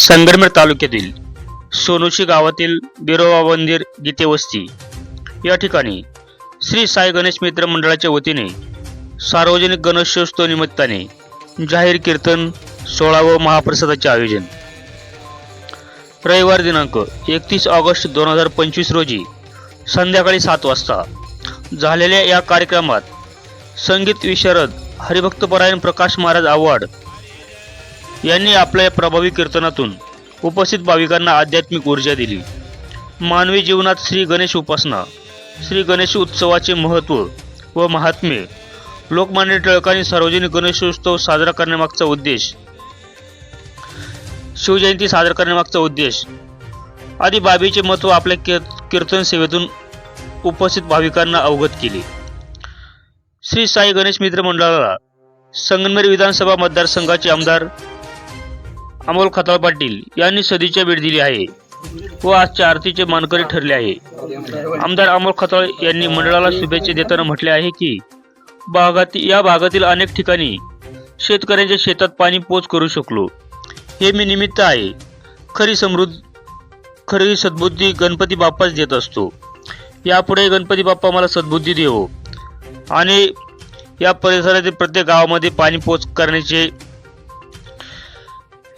संगमनेर तालुक्यातील सोनुशी गावातील बिरोबा मंदिर गीते वस्ती. या ठिकाणी श्री साई गणेश मित्र मंडळाच्या वतीने सार्वजनिक गणेशोत्सव निमित्ताने जाहीर कीर्तन सोळा व महाप्रसादाचे आयोजन. रविवार दिनांक एकतीस ऑगस्ट दोन हजार पंचवीस रोजी संध्याकाळी सात वाजता झालेल्या या कार्यक्रमात संगीत विशारद हरिभक्तपरायण प्रकाश महाराज आव्हाड यांनी आपल्या या प्रभावी कीर्तनातून उपस्थित भाविकांना आध्यात्मिक ऊर्जा दिली. मानवी जीवनात श्री गणेश उपासना श्री गणेश उत्सवाचे महत्त्व व महात्म्य लोकमान्य टिळकांनी सार्वजनिक गणेशोत्सव साजरा करण्यामागचा उद्देश शिवजयंती साजरा करण्यामागचा उद्देश आदी बाबीचे महत्त्व आपल्या कीर कीर्तन सेवेतून उपस्थित भाविकांना अवगत केले. श्री साई गणेश मित्र मंडळाला संगमेर विधानसभा मतदारसंघाचे आमदार अमोल खताळ पाटील यांनी सदीच्या भेट दिली आहे व आजच्या आरतीचे मानकरी ठरले आहे. आमदार अमोल खताळ यांनी मंडळाला शुभेच्छा देताना म्हटले आहे की भागात या भागातील अनेक ठिकाणी शेतकऱ्यांच्या शेतात पाणी पोच करू शकलो. हे मी निमित्त आहे. खरी समृद्ध खरी सद्बुद्धी गणपती बाप्पाच देत असतो. यापुढे गणपती बाप्पा मला सद्बुद्धी देवो. आणि या परिसरातील प्रत्येक गावामध्ये पाणी पोच करण्याचे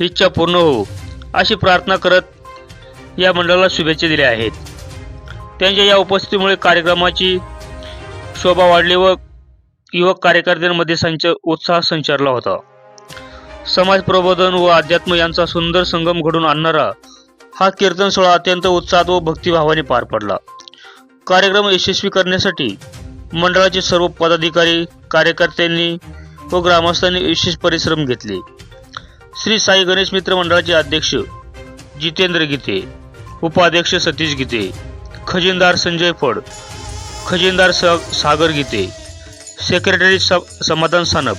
इच्छा पूर्ण हो अशी प्रार्थना करत या मंडळाला शुभेच्छा दिल्या आहेत. त्यांच्या या उपस्थितीमुळे कार्यक्रमाची शोभा वाढली व युवक कार्यकर्त्यांमध्ये संच उत्साह संचारला होता. समाज प्रबोधन व अध्यात्म यांचा सुंदर संगम घडून आणणारा हा कीर्तन सोहळा अत्यंत उत्साहात व भक्तिभावाने पार पडला. कार्यक्रम यशस्वी करण्यासाठी मंडळाचे सर्व पदाधिकारी कार्यकर्त्यांनी व ग्रामस्थांनी विशेष परिश्रम घेतले. श्री साई गणेश मित्र मंडळाचे अध्यक्ष जितेंद्र गीते उपाध्यक्ष सतीश गीते खजिनदार संजय फड खजिनदार सागर गीते सेक्रेटरी स समाधान सानप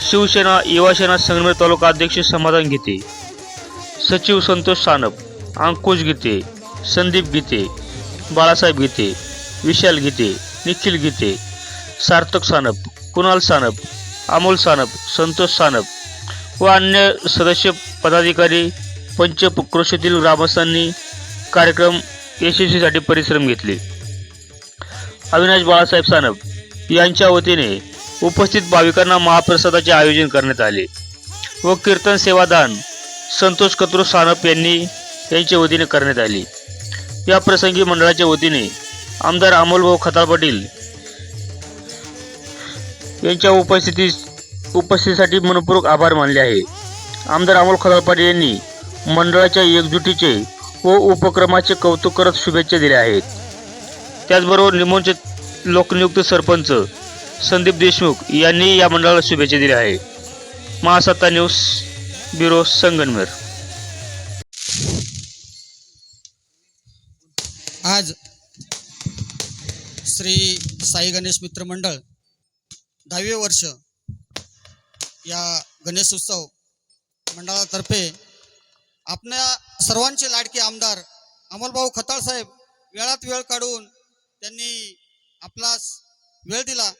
शिवसेना युवासेना संगमेर तालुका अध्यक्ष समाधान गीते सचिव संतोष सानप अंकुश गीते संदीप गीते बाळासाहेब गीते विशाल गीते निखिल गीते सार्थक सानप कुणाल सानप अमोल सानप संतोष सानप व अन्य सदस्य पदाधिकारी पंचक्रोशीतील ग्रामस्थांनी कार्यक्रम यशस्वीसाठी परिश्रम घेतले. अविनाश बाळासाहेब सानप यांच्या वतीने उपस्थित भाविकांना महाप्रसादाचे आयोजन करण्यात आले व कीर्तन सेवादान संतोष कत्रू सानप यांनी यांच्या वतीने करण्यात आली. या प्रसंगी मंडळाच्या वतीने आमदार अमोलभाऊ खताळ पाटील यांच्या उपस्थितीत उपस्थितीसाठी मनपूर्वक आभार मानले आहे. आमदार अमोल खताळ पाटील यांनी मंडळाच्या एकजुटीचे व उपक्रमाचे कौतुक करत शुभेच्छा दिल्या आहेत. त्याचबरोबर निमोनचे लोकनियुक्त सरपंच संदीप देशमुख यांनी या मंडळाला शुभेच्छा दिल्या आहे महासत्ता न्यूज ब्युरो संगनमेर. आज श्री साई गणेश मित्र मंडळ दहावे वर्ष या गणेश उत्सव मंडळातर्फे आपल्या सर्वांचे लाडके आमदार अमलभाऊ खताळ साहेब वेळात वेळ काढून त्यांनी आपला वेळ दिला.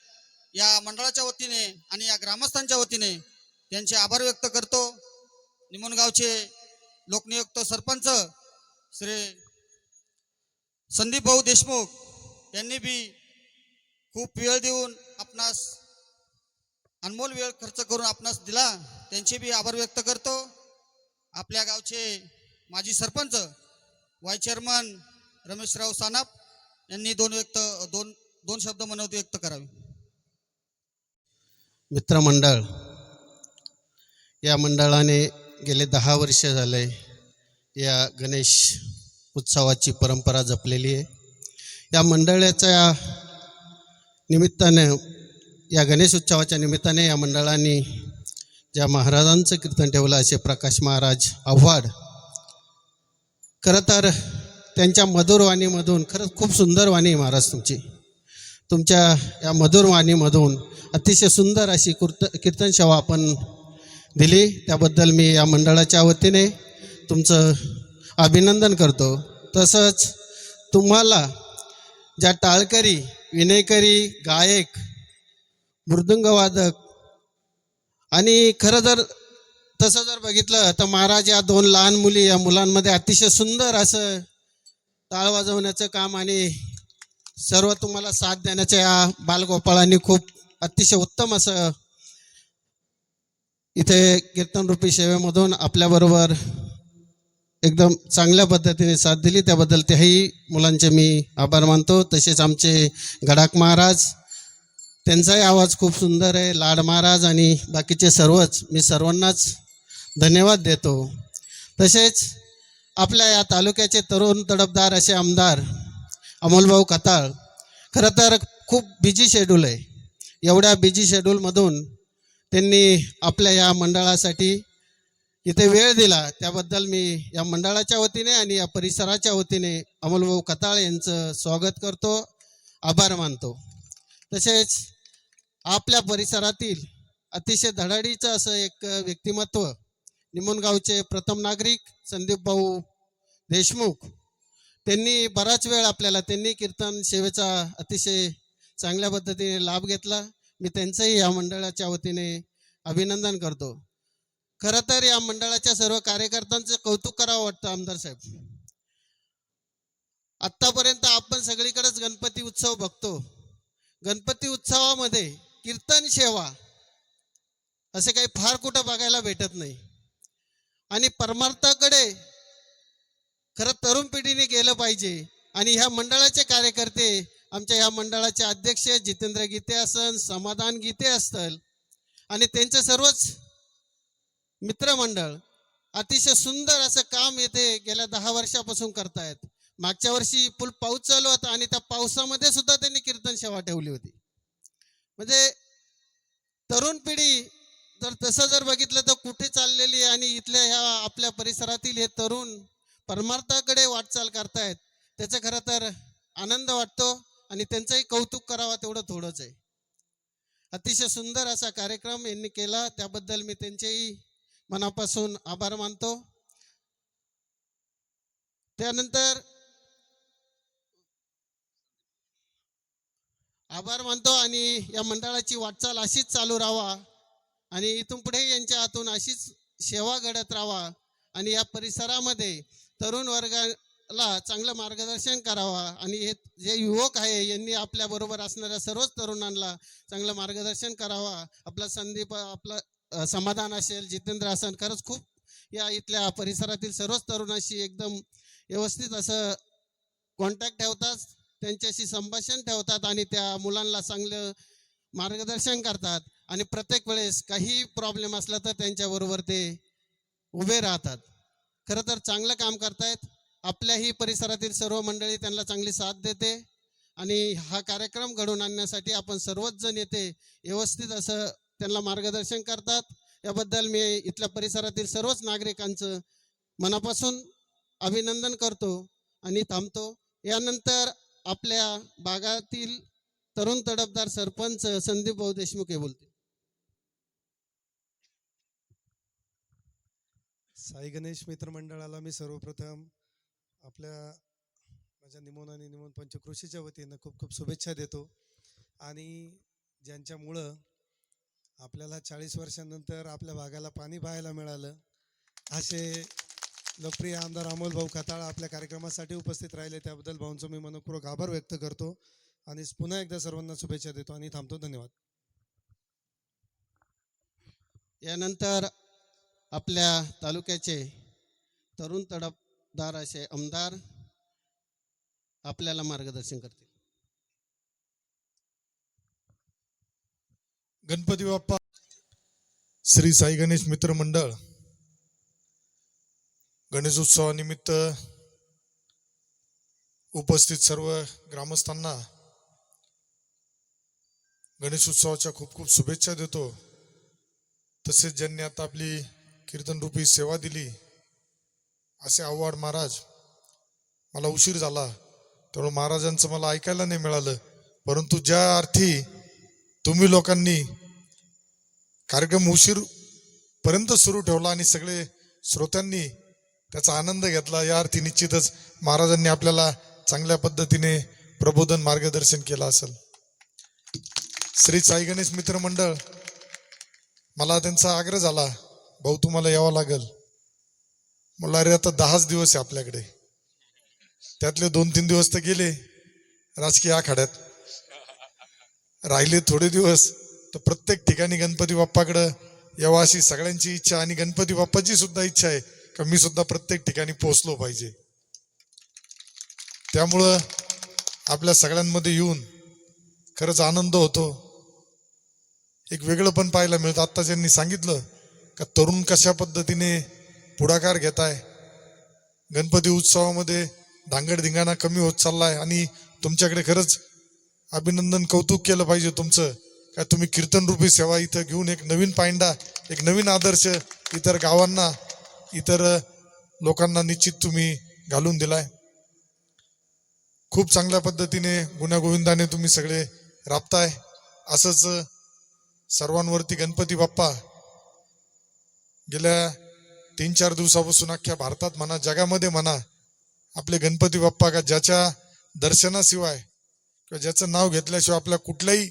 या मंडळाच्या वतीने आणि या ग्रामस्थांच्या वतीने त्यांचे आभार व्यक्त करतो. निमोणगावचे लोकनियुक्त सरपंच श्री संदीप भाऊ देशमुख यांनी बी खूप वेळ देऊन आपणास अनमोल वेळ खर्च करून आपणास दिला त्यांचे बी आभार व्यक्त करतो. आपल्या गावचे माजी सरपंच वाय चेअरमन रमेशराव सानप यांनी दोन व्यक्त दोन दोन शब्द मनोत व्यक्त करावे. मित्रमंडळ या मंडळाने गेले दहा वर्ष झाले या गणेश उत्सवाची परंपरा जपलेली आहे. या मंडळाच्या निमित्ताने या गणेश उत्सवाच्या निमित्ताने या मंडळांनी ज्या महाराजांचं कीर्तन ठेवलं असे प्रकाश महाराज आव्हाड खरं तर त्यांच्या मधुर वाणीमधून खरंच खूप सुंदर वाणी महाराज तुमची. तुमच्या या मधुर वाणीमधून अतिशय सुंदर अशी कुर्त कीर्तन सेवा आपण दिली. त्याबद्दल मी या मंडळाच्या वतीने तुमचं अभिनंदन करतो. तसंच तुम्हाला ज्या टाळकरी विनयकरी गायक मृदुंगवादक. आणि खरं जर तसं जर बघितलं तर महाराज या दोन लहान मुली या मुलांमध्ये अतिशय सुंदर असं टाळ वाजवण्याचं काम आणि सर्व तुम्हाला साथ देण्याच्या या बालगोपाळांनी खूप अतिशय उत्तम असं इथे कीर्तनरूपी सेवेमधून आपल्याबरोबर एकदम चांगल्या पद्धतीने साथ दिली. त्याबद्दल त्याही मुलांचे मी आभार मानतो. तसेच आमचे गडाख महाराज त्यांचाही आवाज खूप सुंदर आहे. लाड महाराज आणि बाकीचे सर्वच मी सर्वांनाच धन्यवाद देतो. तसेच आपल्या या तालुक्याचे तरुण तडफदार असे आमदार अमोलभाऊ खताळ खरं तर खूप बिझी शेड्यूल आहे. एवढ्या बिझी शेड्यूलमधून त्यांनी आपल्या या मंडळासाठी इथे वेळ दिला. त्याबद्दल मी या मंडळाच्या वतीने आणि या परिसराच्या वतीने अमोलभाऊ खताळ यांचं स्वागत करतो. आभार मानतो. तसेच आपल्या परिसरातील अतिशय धडाडीचं असं एक व्यक्तिमत्व निमोणगावचे प्रथम नागरिक संदीप भाऊ देशमुख त्यांनी बराच वेळ आपल्याला त्यांनी कीर्तन सेवेचा अतिशय चांगल्या पद्धतीने लाभ घेतला. मी त्यांचंही या मंडळाच्या वतीने अभिनंदन करतो. खरं तर या मंडळाच्या सर्व कार्यकर्त्यांचं कौतुक करावं वाटतं आमदार साहेब. आत्तापर्यंत आपण सगळीकडेच गणपती उत्सव बघतो. गणपती उत्सवामध्ये कीर्तन सेवा असे काही फार कुठं बघायला भेटत नाही. आणि परमार्थाकडे खरं तरुण पिढीने गेलं पाहिजे. आणि ह्या मंडळाचे कार्यकर्ते आमच्या ह्या मंडळाचे अध्यक्ष जितेंद्र गीते असन समाधान गीते असतील आणि त्यांचे सर्वच मित्रमंडळ अतिशय सुंदर असं काम येथे गेल्या दहा वर्षापासून करतायत. मागच्या वर्षी पूल पाऊस चालू होता आणि त्या पावसामध्ये सुद्धा त्यांनी कीर्तन सेवा ठेवली होती. म्हणजे तरुण पिढी जर तसं जर बघितलं तर कुठे चाललेली आहे आणि इथल्या ह्या आपल्या परिसरातील हे तरुण परमार्थाकडे वाटचाल करतायत त्याचं खरं तर आनंद वाटतो आणि त्यांचंही कौतुक करावा तेवढं थोडंच आहे. अतिशय सुंदर असा कार्यक्रम यांनी केला त्याबद्दल मी त्यांचेही मनापासून आभार मानतो. त्यानंतर आभार मानतो आणि या मंडळाची वाटचाल अशीच चालू राहावा आणि इथून पुढे यांच्या हातून अशीच सेवा घडत राहावा आणि या परिसरामध्ये तरुण वर्गाला चांगलं मार्गदर्शन करावा आणि हे जे युवक आहे यांनी आपल्याबरोबर असणाऱ्या सर्वच तरुणांना चांगलं मार्गदर्शन करावा. आपला संदीप आपला समाधान असेल जितेंद्र असेल खरंच खूप या इथल्या परिसरातील सर्वच तरुणाशी एकदम व्यवस्थित असं कॉन्टॅक्ट ठेवतात त्यांच्याशी संभाषण ठेवतात आणि त्या मुलांना चांगलं मार्गदर्शन करतात. आणि प्रत्येक वेळेस काही प्रॉब्लेम असला तर त्यांच्याबरोबर ते उभे राहतात. खरं तर चांगलं काम करतायत. आपल्याही परिसरातील सर्व मंडळी त्यांना चांगली साथ देते. आणि हा कार्यक्रम घडवून आणण्यासाठी आपण सर्वच जण येते व्यवस्थित असं त्यांना मार्गदर्शन करतात. याबद्दल मी इथल्या परिसरातील सर्वच नागरिकांचं मनापासून अभिनंदन करतो आणि थांबतो. यानंतर आपल्या भागातील तरुण तडफदार सरपंच संदीप भाऊ देशमुख हे बोलते साई गणेश मित्रमंडळाला मी सर्वप्रथम आपल्या माझ्या निमोन आणि निमोन पंचकृषीच्या वतीनं खूप खूप शुभेच्छा देतो. आणि ज्यांच्यामुळं आपल्याला चाळीस वर्षांनंतर आपल्या भागाला पाणी पाहायला मिळालं असे लोकप्रिय आमदार अमोल भाऊ खताळ आपल्या कार्यक्रमासाठी उपस्थित राहिले. त्याबद्दल भाऊंचं मी मनपूर्वक आभार व्यक्त करतो आणि पुन्हा एकदा सर्वांना शुभेच्छा देतो आणि थांबतो. धन्यवाद. यानंतर आपल्या तालुक्याचे तरुण तडफदार असे आमदार आपल्याला मार्गदर्शन करतील. गणपती बाप्पा श्री साई गणेश मित्र मंडळ गणेशोत्सवानिमित्त उपस्थित सर्व ग्रामस्थांना गणेशोत्सवाच्या खूप खूप शुभेच्छा देतो. तसेच ज्यांनी आता आपली कीर्तनरूपी सेवा दिली असे आव्हाड महाराज मला उशीर झाला. त्यामुळे महाराजांचं मला ऐकायला नाही मिळालं. परंतु ज्या अर्थी तुम्ही लोकांनी कार्यक्रम उशीर पर्यंत सुरू ठेवला आणि सगळे श्रोत्यांनी त्याचा आनंद घेतला. या अर्थी निश्चितच महाराजांनी आपल्याला चांगल्या पद्धतीने प्रबोधन मार्गदर्शन केलं असेल. श्री साई गणेश मित्र मंडळ मला त्यांचा आग्रह झाला भाऊ तुम्हाला यावं लागल. म्हणलं अरे आता दहाच दिवस आहे आपल्याकडे. त्यातले दोन तीन दिवस तर गेले राजकीय आखाड्यात. राहिले थोडे दिवस तर प्रत्येक ठिकाणी गणपती बाप्पाकडं यावं अशी सगळ्यांची इच्छा आणि गणपती बाप्पाची सुद्धा इच्छा आहे. का मी सुद्धा प्रत्येक ठिकाणी पोहोचलो पाहिजे. त्यामुळं आपल्या सगळ्यांमध्ये येऊन खरंच आनंद होतो. एक वेगळं पण पाहायला मिळतं. आत्ता ज्यांनी सांगितलं का तरुण कशा पद्धतीने पुढाकार घेत आहे गणपती उत्सवामध्ये धांगडधिंगाणा कमी होत चाललाय आणि तुमच्याकडे खरंच अभिनंदन कौतुक केलं पाहिजे तुमचं. का तुम्ही कीर्तनरूपी सेवा इथं घेऊन एक नवीन पायंडा एक नवीन आदर्श इतर गावांना इतर लोकांना निश्चित तुम्ही घालून दिलाय. खूप चांगल्या पद्धतीने गुण्यागोविंदाने तुम्ही सगळे राबताय. असंच सर्वांवरती गणपती बाप्पा गेल्या तीन चार दिवसापासून अख्ख्या भारतात म्हणा जगामध्ये म्हणा आपले गणपती बाप्पा का ज्याच्या दर्शनाशिवाय किंवा ज्याचं नाव घेतल्याशिवाय आपल्या कुठल्याही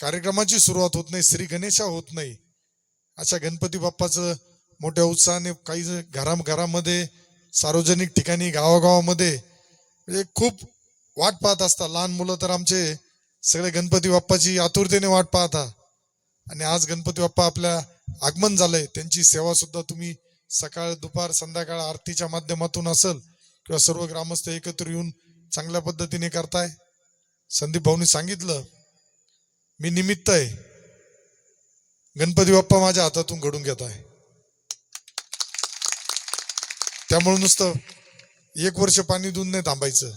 कार्यक्रमाची सुरुवात होत नाही श्री गणेशा होत नाही अशा गणपती बाप्पाचं मोठ्या उत्साहाने काही जण घरा घरामध्ये सार्वजनिक ठिकाणी गावागावामध्ये म्हणजे खूप वाट पाहत असतात. लहान मुलं तर आमचे सगळे गणपती बाप्पाची आतुरतेने वाट पाहता. आणि आज गणपती बाप्पा आपल्या आगमन झालंय. त्यांची सेवा सुद्धा तुम्ही सकाळ दुपार संध्याकाळ आरतीच्या माध्यमातून असेल किंवा सर्व ग्रामस्थ एकत्र येऊन चांगल्या पद्धतीने करताय. संदीप भाऊनी सांगितलं मी निमित्त आहे. गणपती बाप्पा माझ्या हातातून घडून घेत आहे त्यामुळे नुसतं एक वर्ष पाणी देऊन नाही थांबायचं.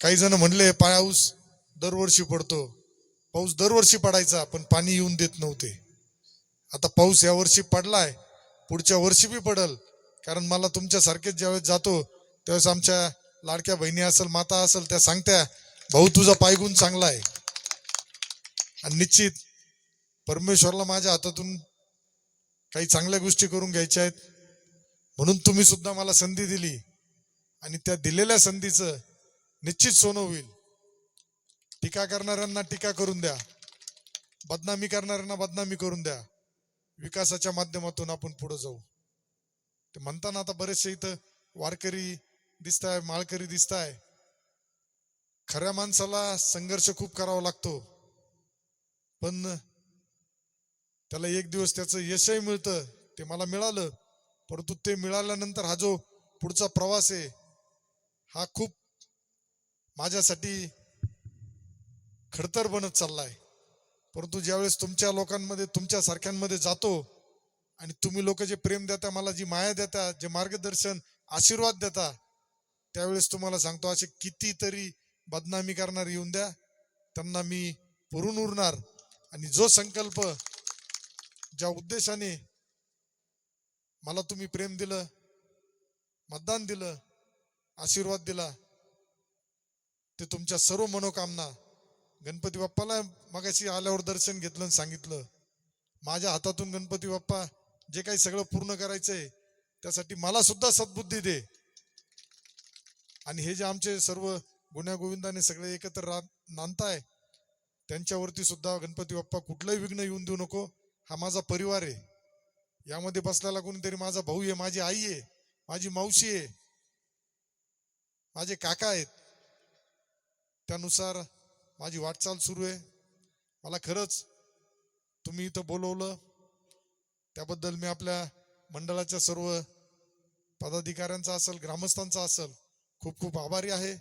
काही जण म्हणले पाऊस दरवर्षी पडतो. पाऊस दरवर्षी पडायचा पण पाणी येऊन देत नव्हते. आता पाऊस या वर्षी पडलाय पुढच्या वर्षी बी पडल. कारण मला तुमच्यासारखेच ज्यावेळेस जातो त्यावेळेस आमच्या लाडक्या बहिणी असेल माता असेल त्या सांगत्या भाऊ तुझा पायगुण चांगला आहे. आणि निश्चित परमेश्वरला माझ्या हातातून काही चांगल्या गोष्टी करून घ्यायच्या आहेत. म्हणून तुम्ही सुद्धा मला संधी दिली. आणि त्या दिलेल्या संधीचं निश्चित सोनं होईल. टीका करणाऱ्यांना टीका करून द्या. बदनामी करणाऱ्यांना बदनामी करून द्या. विकासाच्या माध्यमातून आपण पुढे जाऊ. ते म्हणताना आता बरेचसे इथं वारकरी दिसताय माळकरी दिसताय. खऱ्या माणसाला संघर्ष खूप करावा लागतो. पण त्याला एक दिवस त्याचं यशही मिळतं ते मला मिळालं. परंतु ते मिळाल्यानंतर हा जो पुढचा प्रवास आहे हा खूप माझ्यासाठी खडतर बनत चाललाय. परंतु ज्यावेळेस तुमच्या लोकांमध्ये तुमच्या सारख्यांमध्ये जातो आणि तुम्ही लोक जे प्रेम देता मला जी माया देता जे मार्गदर्शन आशीर्वाद देता त्यावेळेस तुम्हाला सांगतो असे कितीतरी बदनामी करणार येऊन द्या. त्यांना मी पुरून उरणार आणि जो संकल्प ज्या उद्देशाने मला तुम्ही प्रेम दिलं मतदान दिलं आशीर्वाद दिला ते तुमच्या सर्व मनोकामना गणपती बाप्पाला मगाशी आल्यावर दर्शन घेतलं आणि सांगितलं. माझ्या हातातून गणपती बाप्पा जे काही सगळं पूर्ण करायचंय त्यासाठी मला सुद्धा सद्बुद्धी दे. आणि हे जे आमचे सर्व गुण्यागोविंदाने सगळे एकत्र रा नांदताय त्यांच्यावरती सुद्धा गणपती बाप्पा कुठलंही विघ्न येऊन देऊ नको. हा माझा परिवार आहे. यामध्ये बसलेला कोणीतरी माझा भाऊ आहे माझी आई आहे माझी मावशी आहे माझे काका आहेत. त्यानुसार माझी वाटचाल सुरू आहे. मला खरंच तुम्ही इथं बोलवलं. त्याबद्दल मी आपल्या मंडळाच्या सर्व पदाधिकाऱ्यांचा असेल ग्रामस्थांचा असेल खूप खूप आभारी आहे.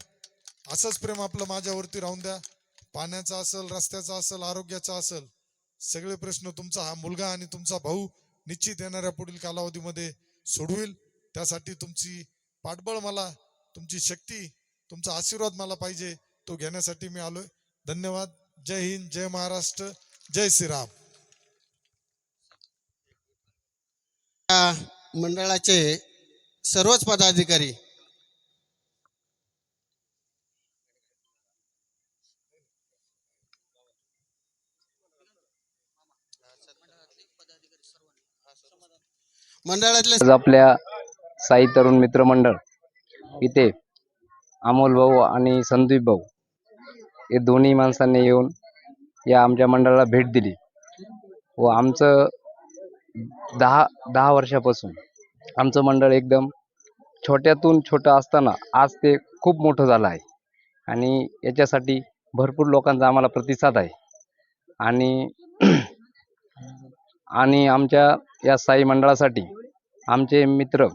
असंच प्रेम आपलं माझ्यावरती राहून द्या. पाण्याचा असेल रस्त्याचा असेल आरोग्याचा असेल सगळे प्रश्न तुमचा हा मुलगा आणि तुमचा भाऊ निश्चित येणाऱ्या पुढील कालावधीमध्ये सोडवेल. त्यासाठी तुमची पाठबळ मला तुमची शक्ती तुमचा आशीर्वाद मला पाहिजे तो घेण्यासाठी मी आलोय. धन्यवाद. जय हिंद जय महाराष्ट्र जय श्रीराम. या मंडळाचे सर्वच पदाधिकारी मंडळातले आज आपल्या साई तरुण मित्र मंडळ इथे अमोल भाऊ आणि संदीप भाऊ हे दोन्ही माणसांनी येऊन या आमच्या मंडळाला भेट दिली. व आमचं दहा दहा वर्षापासून आमचं मंडळ एकदम छोट्यातून छोटं असताना आज ते खूप मोठं झालं आहे. आणि याच्यासाठी भरपूर लोकांचा आम्हाला प्रतिसाद आहे. आणि आणि आमच्या या साई मंडळासाठी आमचे मित्र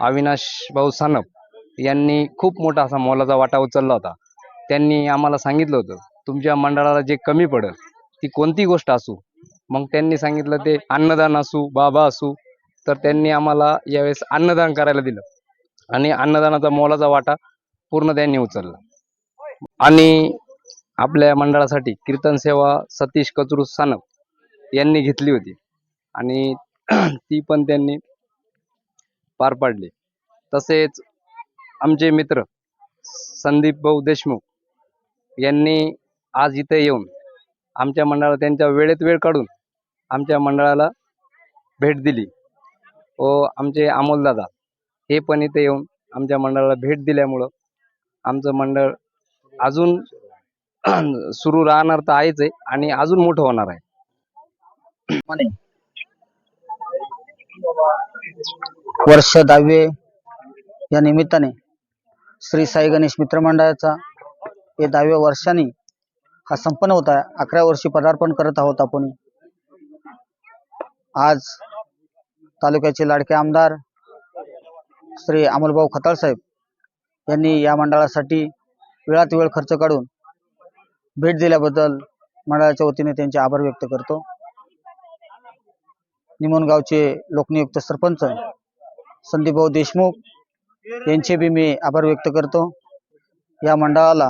अविनाश भाऊ सानप यांनी खूप मोठा असा मोलाचा वाटा उचलला होता. त्यांनी आम्हाला सांगितलं होतं तुमच्या मंडळाला जे कमी पडेल ती कोणती गोष्ट असू? मग त्यांनी सांगितलं ते अन्नदान असू बाबा असू तर त्यांनी आम्हाला यावेळेस अन्नदान करायला दिलं. आणि अन्नदानाचा मोलाचा वाटा पूर्ण त्यांनी उचलला. आणि आपल्या मंडळासाठी कीर्तन सेवा सतीश कचरू सानप यांनी घेतली होती. आणि ती पण त्यांनी पार पाडली. तसेच आमचे मित्र संदीप भाऊ देशमुख यांनी आज इथे येऊन आमच्या मंडळाला त्यांच्या वेळेत वेळ काढून आमच्या मंडळाला भेट दिली. व आमचे अमोलदादा हे पण इथे येऊन आमच्या मंडळाला भेट दिल्यामुळं आमचं मंडळ अजून सुरू राहणार तर आहेच आहे आणि अजून मोठं होणार आहे. वर्ष दहावे या निमित्ताने श्री साई गणेश मित्र मंडळाचा हे दहाव्या वर्षाने हा संपन्न होत आहे. अकरा वर्षी पदार्पण करत आहोत आपण. आज तालुक्याचे लाडके आमदार श्री अमोलभाऊ खताळ साहेब यांनी या मंडळासाठी वेळात वेळ खर्च काढून भेट दिल्याबद्दल मंडळाच्या वतीने त्यांचे आभार व्यक्त करतो. निमोणगावचे लोकनियुक्त सरपंच संदीपभाऊ देशमुख यांचे बी मी आभार व्यक्त करतो. या मंडळाला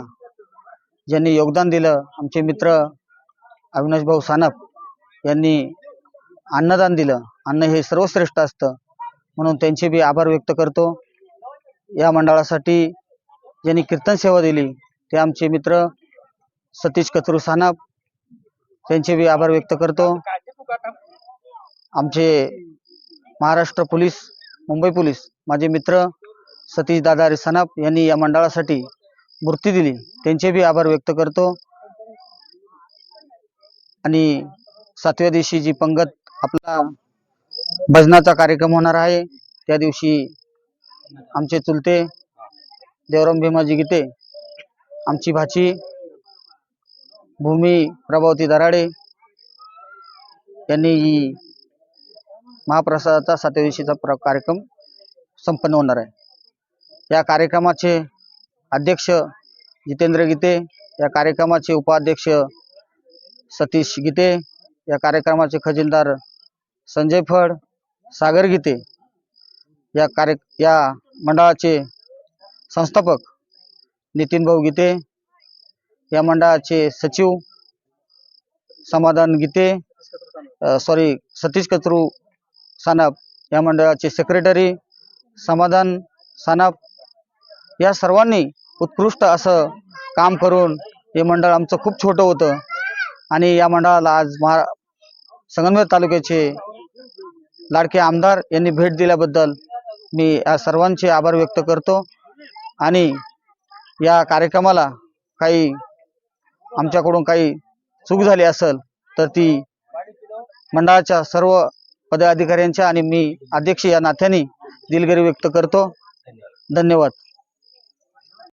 ज्यांनी योगदान दिलं आमचे मित्र अविनाश भाऊ सानप यांनी अन्नदान दिलं. अन्न हे सर्वश्रेष्ठ असतं म्हणून त्यांचे बी आभार व्यक्त करतो. या मंडळासाठी ज्यांनी कीर्तन सेवा दिली ते आमचे मित्र सतीश कचरू सानप त्यांचे बी आभार व्यक्त करतो. आमचे महाराष्ट्र पोलीस मुंबई पोलीस माझे मित्र सतीश दादा रिसानप यांनी या मंडळासाठी मूर्ती दिली. त्यांचे बी आभार व्यक्त करतो. आणि सातव्या दिवशी जी पंगत आपला भजनाचा कार्यक्रम होणार आहे त्या दिवशी आमचे चुलते देवराम भीमाजी गीते आमची भाची भूमी प्रभावती दराडे यांनी ही महाप्रसादाचा सातव्या दिवशीचा प्र कार्यक्रम संपन्न होणार आहे. या कार्यक्रमाचे अध्यक्ष जितेंद्र गीते या कार्यक्रमाचे उपाध्यक्ष सतीश गीते या कार्यक्रमाचे खजिनदार संजय फड सागर गीते या कार्य या मंडळाचे संस्थापक नितीन भाऊ गीते या मंडळाचे सचिव समाधान गीते सॉरी सतीश कचरू सानप या मंडळाचे सेक्रेटरी समाधान सानप या सर्वांनी उत्कृष्ट असं काम करून हे मंडळ आमचं खूप छोटं होतं. आणि या मंडळाला आज महा संगमनेर तालुक्याचे लाडके आमदार यांनी भेट दिल्याबद्दल मी या सर्वांचे आभार व्यक्त करतो. आणि या कार्यक्रमाला काही आमच्याकडून काही चूक झाली असेल तर ती मंडळाच्या सर्व पदाधिकाऱ्यांच्या आणि मी अध्यक्ष या नात्याने दिलगिरी व्यक्त करतो. धन्यवाद.